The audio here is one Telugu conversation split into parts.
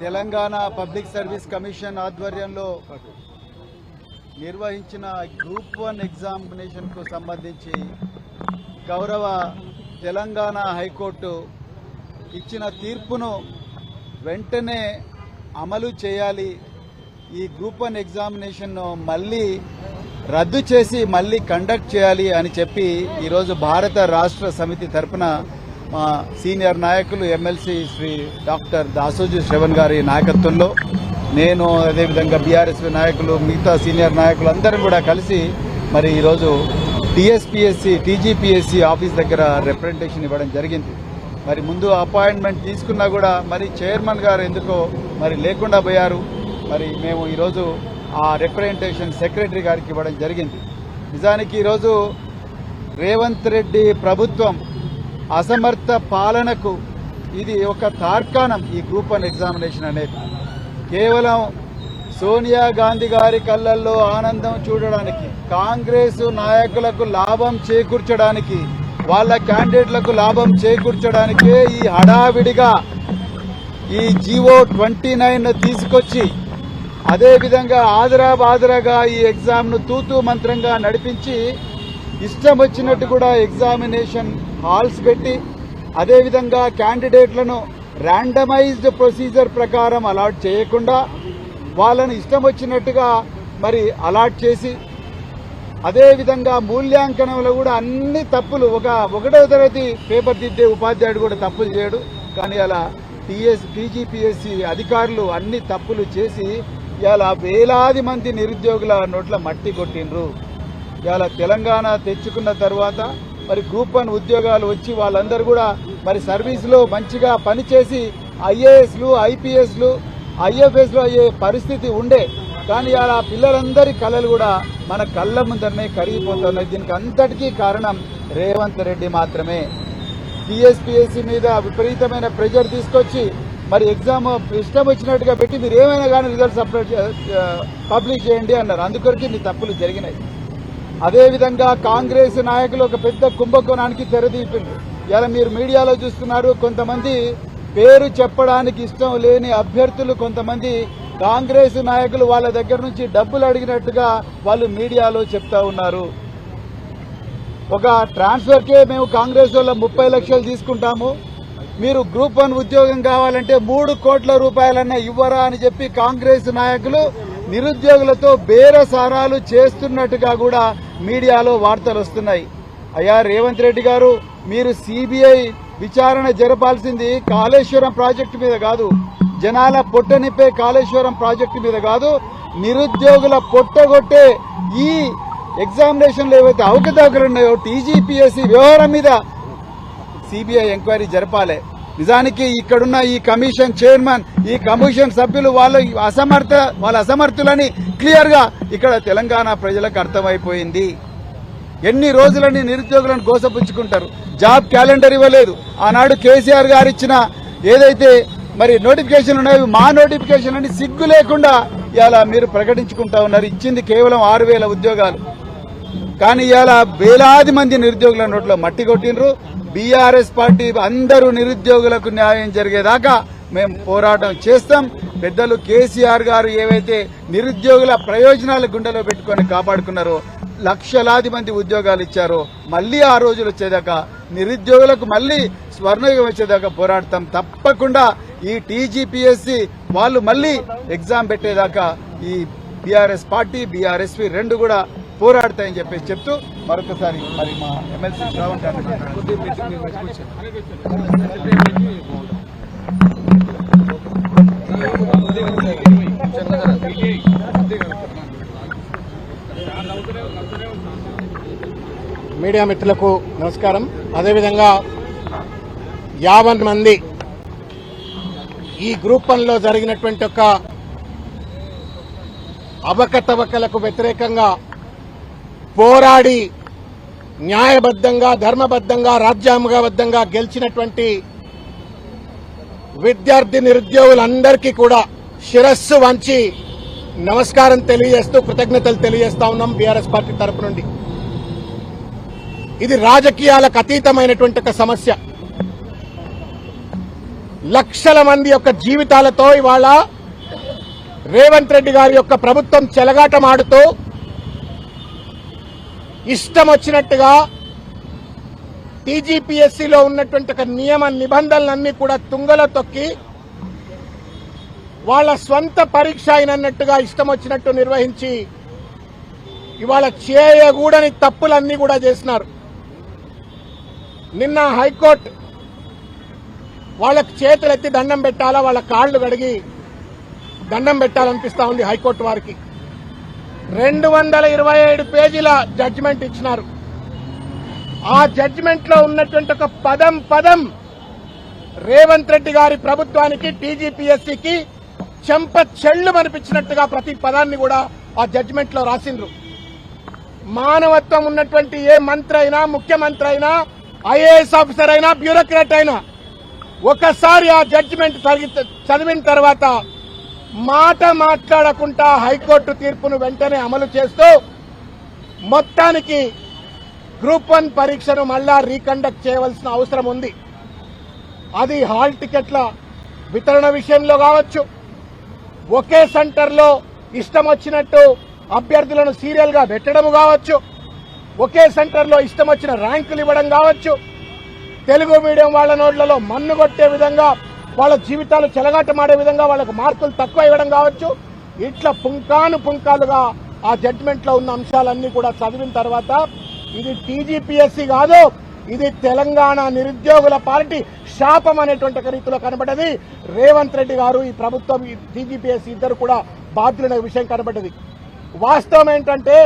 తెలంగాణ పబ్లిక్ సర్వీస్ కమిషన్ ఆధ్వర్యంలో నిర్వహించిన గ్రూప్ వన్ ఎగ్జామినేషన్కు సంబంధించి గౌరవ తెలంగాణ హైకోర్టు ఇచ్చిన తీర్పును వెంటనే అమలు చేయాలి. ఈ గ్రూప్ వన్ ఎగ్జామినేషన్ను మళ్ళీ రద్దు చేసి మళ్ళీ కండక్ట్ చేయాలి అని చెప్పి ఈరోజు భారత రాష్ట్ర సమితి తరఫున మా సీనియర్ నాయకులు ఎమ్మెల్సీ శ్రీ డాక్టర్ దాసోజు శ్రవణ్ గారి నాయకత్వంలో నేను అదేవిధంగా బీఆర్ఎస్ నాయకులు మిగతా సీనియర్ నాయకులు అందరం కూడా కలిసి మరి ఈరోజు టీఎస్పీఎస్సీ టీజీపీఎస్సీ ఆఫీస్ దగ్గర రిప్రజెంటేషన్ ఇవ్వడం జరిగింది. మరి ముందు అపాయింట్మెంట్ తీసుకున్నా కూడా మరి చైర్మన్ గారు ఎందుకో మరి లేకుండా పోయారు. మరి మేము ఈరోజు ఆ రిప్రజెంటేషన్ సెక్రటరీ గారికి ఇవ్వడం జరిగింది. నిజానికి ఈరోజు రేవంత్ రెడ్డి ప్రభుత్వం అసమర్థ పాలనకు ఇది ఒక తార్కాణం ఈ గ్రూప్ వన్ ఎగ్జామినేషన్ అనేది. కేవలం సోనియా గాంధీ గారి కళ్ళల్లో ఆనందం చూడడానికి కాంగ్రెస్ నాయకులకు లాభం చేకూర్చడానికి వాళ్ళ క్యాండిడేట్లకు లాభం చేకూర్చడానికే ఈ హడావిడిగా ఈ జీవో ట్వంటీ నైన్ తీసుకొచ్చి అదేవిధంగా ఆదరా బాదరాగా ఈ ఎగ్జామ్ను తూతూ మంత్రంగా నడిపించి ఇష్టం వచ్చినట్టు కూడా ఎగ్జామినేషన్ హాల్స్ పెట్టి అదేవిధంగా క్యాండిడేట్లను ర్యాండమైజ్డ్ ప్రొసీజర్ ప్రకారం అలాట్ చేయకుండా వాళ్ళని ఇష్టం వచ్చినట్టుగా మరి అలాట్ చేసి అదేవిధంగా మూల్యాంకనంలో కూడా అన్ని తప్పులు ఒక ఒకటో తరగతి పేపర్ దిద్దే ఉపాధ్యాయుడు కూడా తప్పులు చేయడు. కానీ అలా టీఎస్ టీజీపీఎస్సీ అధికారులు అన్ని తప్పులు చేసి ఇలా వేలాది మంది నిరుద్యోగుల నోట్ల మట్టి కొట్టిండ్రు. ఇవాళ తెలంగాణ తెచ్చుకున్న తర్వాత మరి గ్రూప్ వన్ ఉద్యోగాలు వచ్చి వాళ్ళందరూ కూడా మరి సర్వీస్లో మంచిగా పనిచేసి ఐఏఎస్లు ఐపీఎస్లు ఐఎఫ్ఎస్లు అయ్యే పరిస్థితి ఉండే. కానీ అలా పిల్లలందరి కళలు కూడా మన కళ్ళ ముందరనే కరిగిపోతున్నాయి. దీనికి అంతటికీ కారణం రేవంత్ రెడ్డి మాత్రమే. టీఎస్పీఎస్సీ మీద విపరీతమైన ప్రెషర్ తీసుకొచ్చి మరి ఎగ్జామ్ ఇష్టం వచ్చినట్టుగా పెట్టి మీరు ఏమైనా కానీ రిజల్ట్స్ అప్లోడ్ పబ్లిష్ చేయండి అన్నారు. అందుకొరకు మీ తప్పులు జరిగినాయి. అదేవిధంగా కాంగ్రెస్ నాయకులు ఒక పెద్ద కుంభకోణానికి తెరదీపింది. ఇలా మీరు మీడియాలో చూస్తున్నారు కొంతమంది పేరు చెప్పడానికి ఇష్టం లేని అభ్యర్థులు కొంతమంది కాంగ్రెస్ నాయకులు వాళ్ళ దగ్గర నుంచి డబ్బులు అడిగినట్టుగా వాళ్ళు మీడియాలో చెప్తా ఉన్నారు. ఒక ట్రాన్స్ఫర్కే మేము కాంగ్రెస్ వాళ్ళ ముప్పై లక్షలు తీసుకుంటాము. మీరు గ్రూప్ వన్ ఉద్యోగం కావాలంటే మూడు కోట్ల రూపాయలన్నా ఇవ్వరా అని చెప్పి కాంగ్రెస్ నాయకులు నిరుద్యోగులతో బేరసారాలు చేస్తున్నట్టుగా కూడా మీడియాలో వార్తలు వస్తున్నాయి. అయ్యా రేవంత్ రెడ్డి గారు మీరు సిబిఐ విచారణ జరపాల్సింది కాళేశ్వరం ప్రాజెక్టు మీద కాదు. జనాల పొట్టనిప్పే కాళేశ్వరం ప్రాజెక్టు మీద కాదు. నిరుద్యోగుల పొట్టగొట్టే ఈ ఎగ్జామినేషన్లు ఏవైతే అవకతవకలు ఉన్నాయో టీజీపీఎస్సీ వ్యవహారం మీద సిబిఐ ఎంక్వైరీ జరపాలి. నిజానికి ఇక్కడున్న ఈ కమిషన్ చైర్మన్ ఈ కమిషన్ సభ్యులు వాళ్ళ అసమర్థ వాళ్ళ అసమర్థులని క్లియర్గా ఇక్కడ తెలంగాణ ప్రజలకు అర్థమైపోయింది. ఎన్ని రోజులని నిరుద్యోగులను గోసపుచ్చుకుంటారు? జాబ్ క్యాలెండర్ ఇవ్వలేదు. ఆనాడు కేసీఆర్ గారు ఇచ్చిన ఏదైతే మరి నోటిఫికేషన్ ఉన్నాయో మా నోటిఫికేషన్ అని సిగ్గు లేకుండా ఇలా మీరు ప్రకటించుకుంటా ఉన్నారు. ఇచ్చింది కేవలం ఆరు వేల ఉద్యోగాలు. కానీ ఇలా వేలాది మంది నిరుద్యోగుల నోట్లో మట్టి కొట్టినరు బీఆర్ఎస్ పార్టీ అందరూ నిరుద్యోగులకు న్యాయం జరిగేదాకా మేము పోరాటం చేస్తాం. పెద్దలు కేసీఆర్ గారు ఏవైతే నిరుద్యోగుల ప్రయోజనాలు గుండెలో పెట్టుకొని కాపాడుకున్నారో లక్షలాది మంది ఉద్యోగాలు ఇచ్చారో మళ్ళీ ఆ రోజులు వచ్చేదాకా నిరుద్యోగులకు మళ్ళీ స్వర్ణయుగం వచ్చేదాకా పోరాడతాం. తప్పకుండా ఈ టీజీపీఎస్సీ వాళ్ళు మళ్ళీ ఎగ్జామ్ పెట్టేదాకా ఈ బీఆర్ఎస్ పార్టీ బీఆర్ఎస్పీ రెండు కూడా పోరాడతాయని చెప్పేసి చెప్తూ మరొకసారి మరి మా ఎమ్మెల్సీ శ్రావణ్ మీడియా మిత్రులకు నమస్కారం. అదేవిధంగా యాభై మంది ఈ గ్రూప్ పనిలో జరిగినటువంటి ఒక అవకతవకలకు వ్యతిరేకంగా పోరాడి న్యాయబద్ధంగా ధర్మబద్ధంగా రాజ్యాంగబద్ధంగా గెలిచినటువంటి విద్యార్థి నిరుద్యోగులందరికీ కూడా శిరస్సు వంచి నమస్కారం తెలియజేస్తూ కృతజ్ఞతలు తెలియజేస్తా ఉన్నాం బీఆర్ఎస్ పార్టీ తరపు నుండి. ఇది రాజకీయాలకు అతీతమైనటువంటి ఒక సమస్య. లక్షల మంది యొక్క జీవితాలతో ఇవాళ రేవంత్ రెడ్డి గారి యొక్క ప్రభుత్వం చెలగాటమాడుతూ ఇష్టం వచ్చినట్టుగా టీజీపీఎస్సీలో ఉన్నటువంటి ఒక నియమ నిబంధనలన్నీ కూడా తుంగలో తొక్కి వాళ్ళ స్వంత పరీక్ష అయినట్టుగా ఇష్టం వచ్చినట్టు నిర్వహించి ఇవాళ చేయకూడని తప్పులన్నీ కూడా చేసినారు. నిన్న హైకోర్టు వాళ్ళకి చేతులెత్తి దండం పెట్టాలా? వాళ్ళ కాళ్ళు కడిగి దండం పెట్టాలనిపిస్తా ఉంది హైకోర్టు వారికి. రెండు వందల ఇరవై ఏడు పేజీల జడ్జిమెంట్ ఇచ్చినారు. ఆ జడ్జిమెంట్లో ఉన్నటువంటి ఒక పదం పదం రేవంత్ రెడ్డి గారి ప్రభుత్వానికి టీజీపీఎస్సీకి చెంప చెళ్ళు అనిపించినట్టుగా ప్రతి పదాన్ని కూడా ఆ జడ్జిమెంట్లో రాసిండ్రు. మానవత్వం ఉన్నటువంటి ఏ మంత్రి అయినా ముఖ్యమంత్రి అయినా ఐఏఎస్ ఆఫీసర్ అయినా బ్యూరోక్రాట్ అయినా ఒకసారి ఆ జడ్జిమెంట్ చదివిన తర్వాత మాట మాట్లాడకుండా హైకోర్టు తీర్పును వెంటనే అమలు చేస్తూ మొత్తానికి గ్రూప్ వన్ పరీక్షను మళ్ళా రీకండక్ట్ చేయవలసిన అవసరం ఉంది. అది హాల్ టికెట్ల వితరణ విషయంలో కావచ్చు. ఒకే సెంటర్లో ఇష్టం వచ్చినట్టు అభ్యర్థులను సీరియల్గా పెట్టడము పెట్టడం కావచ్చు. ఒకే సెంటర్లో ఇష్టం వచ్చిన ర్యాంకులు ఇవ్వడం కావచ్చు. తెలుగు మీడియం వాళ్ళ నోట్లలో మన్ను కొట్టే విధంగా వాళ్ళ జీవితాలు చెలగాటమాడే విధంగా వాళ్ళకు మార్కులు తక్కువ ఇవ్వడం కావచ్చు. ఇట్లా పుంకాను పుంకాలుగా ఆ జడ్జిమెంట్లో ఉన్న అంశాలన్నీ కూడా చదివిన తర్వాత ఇది టీజీపీఎస్సీ కాదు ఇది తెలంగాణ నిరుద్యోగుల పార్టీ శాపం అనేటువంటి రీతిలో కనబడ్డది. రేవంత్ రెడ్డి గారు ఈ ప్రభుత్వం టీజీపీఎస్సీ ఇద్దరు కూడా బాధ్యులైన విషయం కనబడ్డది. వాస్తవం ఏంటంటే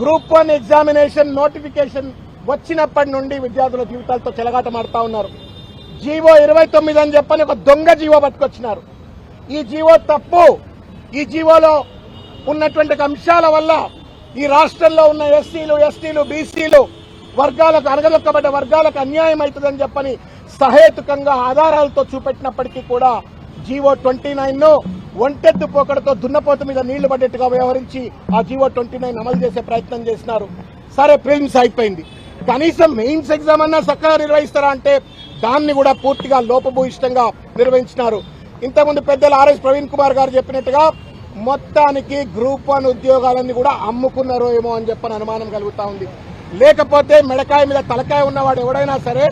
గ్రూప్ వన్ ఎగ్జామినేషన్ నోటిఫికేషన్ వచ్చినప్పటి నుండి విద్యార్థుల జీవితాలతో చెలగాటమాడుతూ ఉన్నారు. జీవో ఇరవై తొమ్మిది అని చెప్పని ఒక దొంగ జీవో పట్టుకొచ్చినారు. ఈ జీవో తప్పు. ఈ జీవోలో ఉన్నటువంటి అంశాల వల్ల ఈ రాష్ట్రంలో ఉన్న ఎస్సీలు ఎస్టీలు బీసీలు వర్గాలకు అనగదొక్కబడ్డ వర్గాలకు అన్యాయం అవుతుందని చెప్పని సహేతుకంగా ఆధారాలతో చూపెట్టినప్పటికీ కూడా జీవో ట్వంటీ నైన్ ఒంటెత్తు పోకడతో దున్నపోత మీద నీళ్ళు పడ్డట్టుగా వ్యవహరించి ఆ జీవో ట్వంటీ నైన్ అమలు చేసే ప్రయత్నం చేసినారు. సరే ప్రిలిమ్స్ అయిపోయింది. కనీసం మెయిన్స్ ఎగ్జామ్ అన్నా సక్కగా నిర్వహిస్తారా అంటే దాన్ని కూడా పూర్తిగా లోపభూయిష్టంగా నిర్వహించినారు. ఇంతకుముందు పెద్దలు ఆర్ఎస్ ప్రవీణ్ కుమార్ గారు చెప్పినట్టుగా మొత్తానికి గ్రూప్ వన్ ఉద్యోగాలన్నీ కూడా అమ్ముకున్నారో ఏమో అని చెప్పని అనుమానం కలుగుతా ఉంది. లేకపోతే మెడకాయ మీద తలకాయ ఉన్నవాడు ఎవడైనా సరే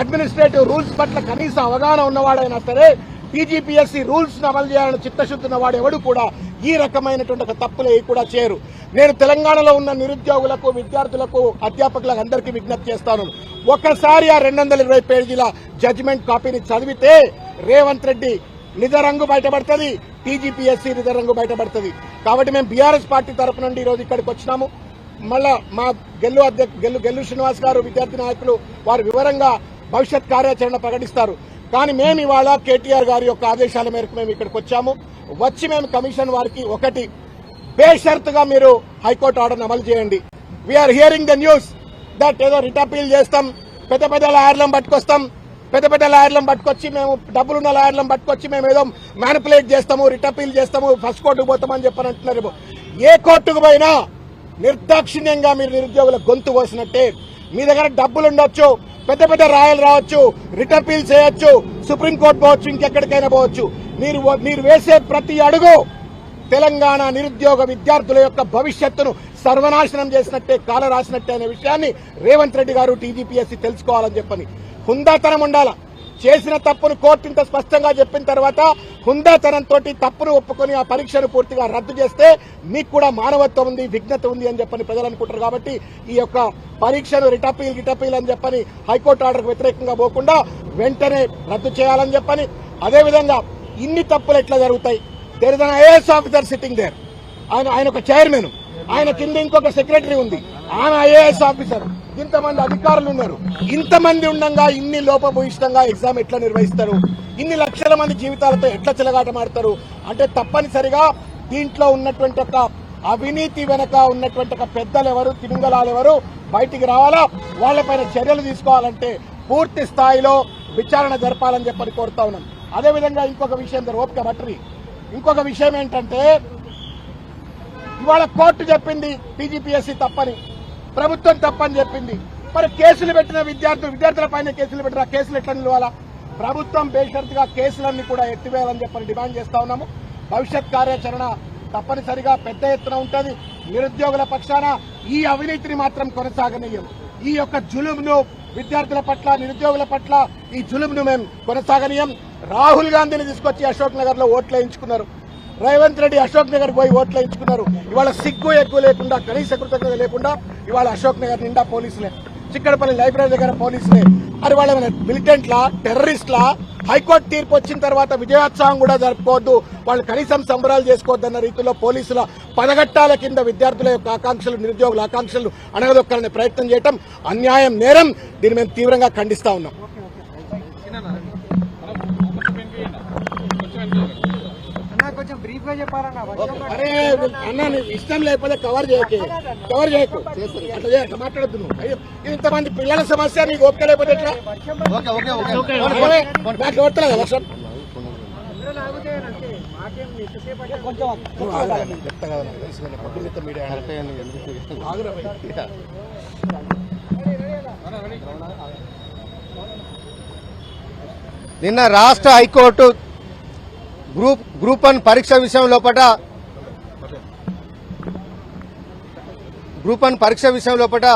అడ్మినిస్ట్రేటివ్ రూల్స్ పట్ల కనీస అవగాహన ఉన్నవాడైనా సరే టీజీపీఎస్సీ రూల్స్ అమలు చేయాలని చిత్తశుద్ధిన వాడు ఎవడు కూడా ఈ రకమైనటువంటి ఒక తప్పులు కూడా చేయరు. నేను తెలంగాణలో ఉన్న నిరుద్యోగులకు విద్యార్థులకు అధ్యాపకులకు అందరికీ విజ్ఞప్తి చేస్తాను. ఒకసారి ఆ రెండు వందల ఇరవై పేజీల జడ్జిమెంట్ కాపీని చదివితే రేవంత్ రెడ్డి నిజ రంగు బయటపడుతుంది టీజీపీఎస్సీ నిజ రంగు బయటపడుతుంది. కాబట్టి మేము బీఆర్ఎస్ పార్టీ తరపు నుండి ఈరోజు ఇక్కడికి వచ్చినాము. మళ్ళా మా గెల్లు అధ్యక్ష గెల్లు గెల్లు శ్రీనివాస్ గారు విద్యార్థి నాయకులు వారు వివరంగా భవిష్యత్ కార్యాచరణ ప్రకటిస్తారు. కానీ మేము ఇవాళ కేటీఆర్ గారి యొక్క ఆదేశాల మేరకు మేము ఇక్కడికి వచ్చాము. వచ్చి మేము కమిషన్ వారికి ఒకటి బేషరత్గా మీరు హైకోర్టు ఆర్డర్ అమలు చేయండి. We're hearing the news that ఏదో రిట్ అపీల్ చేస్తాం పెద్ద పెద్ద లాయర్లను పట్టుకొస్తాం పెద్ద పెద్ద లాయర్లను పట్టుకొచ్చి మేము డబ్బులున్న లాయర్లను పట్టుకొచ్చి మేము ఏదో మ్యానిపులేట్ చేస్తాము రిట్ అపీల్ చేస్తాము ఫస్ట్ కోర్టుకు పోతామని చెప్పని అంటున్నారు. ఏ కోర్టుకు పోయినా నిర్దాక్షిణ్యంగా మీరు నిరుద్యోగుల గొంతు పోసినట్టే మీ దగ్గర డబ్బులు ఉండొచ్చు పెద్ద పెద్ద రాయలు రావచ్చు రిట్ అపీల్ చేయొచ్చు సుప్రీంకోర్టు పోవచ్చు ఇంకెక్కడికైనా పోవచ్చు. మీరు మీరు వేసే ప్రతి అడుగు తెలంగాణ నిరుద్యోగ విద్యార్థుల యొక్క భవిష్యత్తును సర్వనాశనం చేసినట్టే కాల రాసినట్టే అనే విషయాన్ని రేవంత్ రెడ్డి గారు టీజీపీఎస్సీ తెలుసుకోవాలని చెప్పని. హుందాతనం ఉండాల? చేసిన తప్పును కోర్టు ఇంత స్పష్టంగా చెప్పిన తర్వాత హుందాతనంతో తప్పును ఒప్పుకొని ఆ పరీక్షను పూర్తిగా రద్దు చేస్తే మీకు కూడా మానవత్వం ఉంది విఘ్నత ఉంది అని చెప్పని ప్రజలు అనుకుంటారు కాబట్టి ఈ యొక్క పరీక్షను రిటపీల్ రిటపీల్ అని చెప్పని హైకోర్టు ఆర్డర్కు వ్యతిరేకంగా పోకుండా వెంటనే రద్దు చేయాలని చెప్పని అదేవిధంగా ఇన్ని తప్పులు ఎట్లా జరుగుతాయి? There is an IAS officer sitting there ఆయన ఆయన ఒక చైర్మన్ ఆయన కింద ఇంకొక సెక్రటరీ ఉంది. ఆమె ఐఏఎస్ ఆఫీసర్. ఇంతమంది అధికారులు ఉన్నారు. ఇంతమంది ఉండగా ఇన్ని లోపభూయిష్టంగా ఎగ్జామ్ ఎట్లా నిర్వహిస్తారు? ఇన్ని లక్షల మంది జీవితాలతో ఎట్లా చెలగాటమాడతారు? అంటే తప్పనిసరిగా దీంట్లో ఉన్నటువంటి ఒక అవినీతి వెనక ఉన్నటువంటి ఒక పెద్దలు ఎవరు తిమింగలాలు ఎవరు బయటికి రావాలా? వాళ్ళపైన చర్యలు తీసుకోవాలంటే పూర్తి స్థాయిలో విచారణ జరపాలని చెప్పని కోరుతా ఉన్నాం అదేవిధంగా ఇంకొక విషయం దగ్గర ఓపిక బట్టరి ఇంకొక విషయం ఏంటంటే ఇవాళ కోర్టు చెప్పింది పీజీపీఎస్సీ తప్పని. ప్రభుత్వం తప్పని చెప్పింది. మరి కేసులు పెట్టిన విద్యార్థులు విద్యార్థుల పైన కేసులు పెట్టిన కేసులు ఎట్లా నిలవాలా? ప్రభుత్వం బేషరతుగా కేసులన్నీ కూడా ఎత్తివేయాలని చెప్పని డిమాండ్ చేస్తా ఉన్నాము. భవిష్యత్ కార్యాచరణ తప్పనిసరిగా పెద్ద ఎత్తున ఉంటుంది. నిరుద్యోగుల పక్షాన ఈ అవినీతిని మాత్రం కొనసాగనీయం. ఈ యొక్క జులుమును విద్యార్థుల పట్ల నిరుద్యోగుల పట్ల ఈ జులుమును మేము కొనసాగనీయం. రాహుల్ గాంధీని తీసుకొచ్చి అశోక్ నగర్లో ఓట్లు వేయించుకున్నారు. రేవంత్ రెడ్డి అశోక్ నగర్ పోయి ఓట్లు వేయించుకున్నారు. ఇవాళ సిగ్గు ఎక్కువ లేకుండా కనీస కృతజ్ఞత లేకుండా ఇవాళ అశోక్ నగర్ నిండా పోలీసులే. చిక్కడపల్లి లైబ్రరీ దగ్గర పోలీసులే. మరి వాళ్ళ మిలిటెంట్లా టెర్రరిస్ట్లా హైకోర్టు తీర్పు వచ్చిన తర్వాత విజయోత్సవం కూడా జరుపుకోవద్దు. వాళ్ళు కనీసం సంబరాలు చేసుకోవద్దన్న రీతిలో పోలీసుల పదగట్టాల కింద విద్యార్థుల యొక్క ఆకాంక్షలు నిరుద్యోగుల ఆకాంక్షలు అణగదొక్కాలనే ప్రయత్నం చేయటం అన్యాయం నేరం. దీన్ని మేము తీవ్రంగా ఖండిస్తా ఉన్నాం. అరే అన్న. నీకు ఇష్టం లేకపోతే కవర్ చేయకే. కవర్ చేయకు. అట్లా చేయక మాట్లాడద్దు నువ్వు. ఇంతమంది పిల్లల సమస్య నీకు ఓపిక లేకపోతే ఎట్లా? Okay okay okay. అరే, నాకు కొట్టలేదు వర్షం? చెప్తా కదా మీడియా. నిన్న రాష్ట్ర హైకోర్టు గ్రూప్ గ్రూప్ వన్ పరీక్ష విషయం లోపల గ్రూప్ వన్ పరీక్ష విషయం లోపల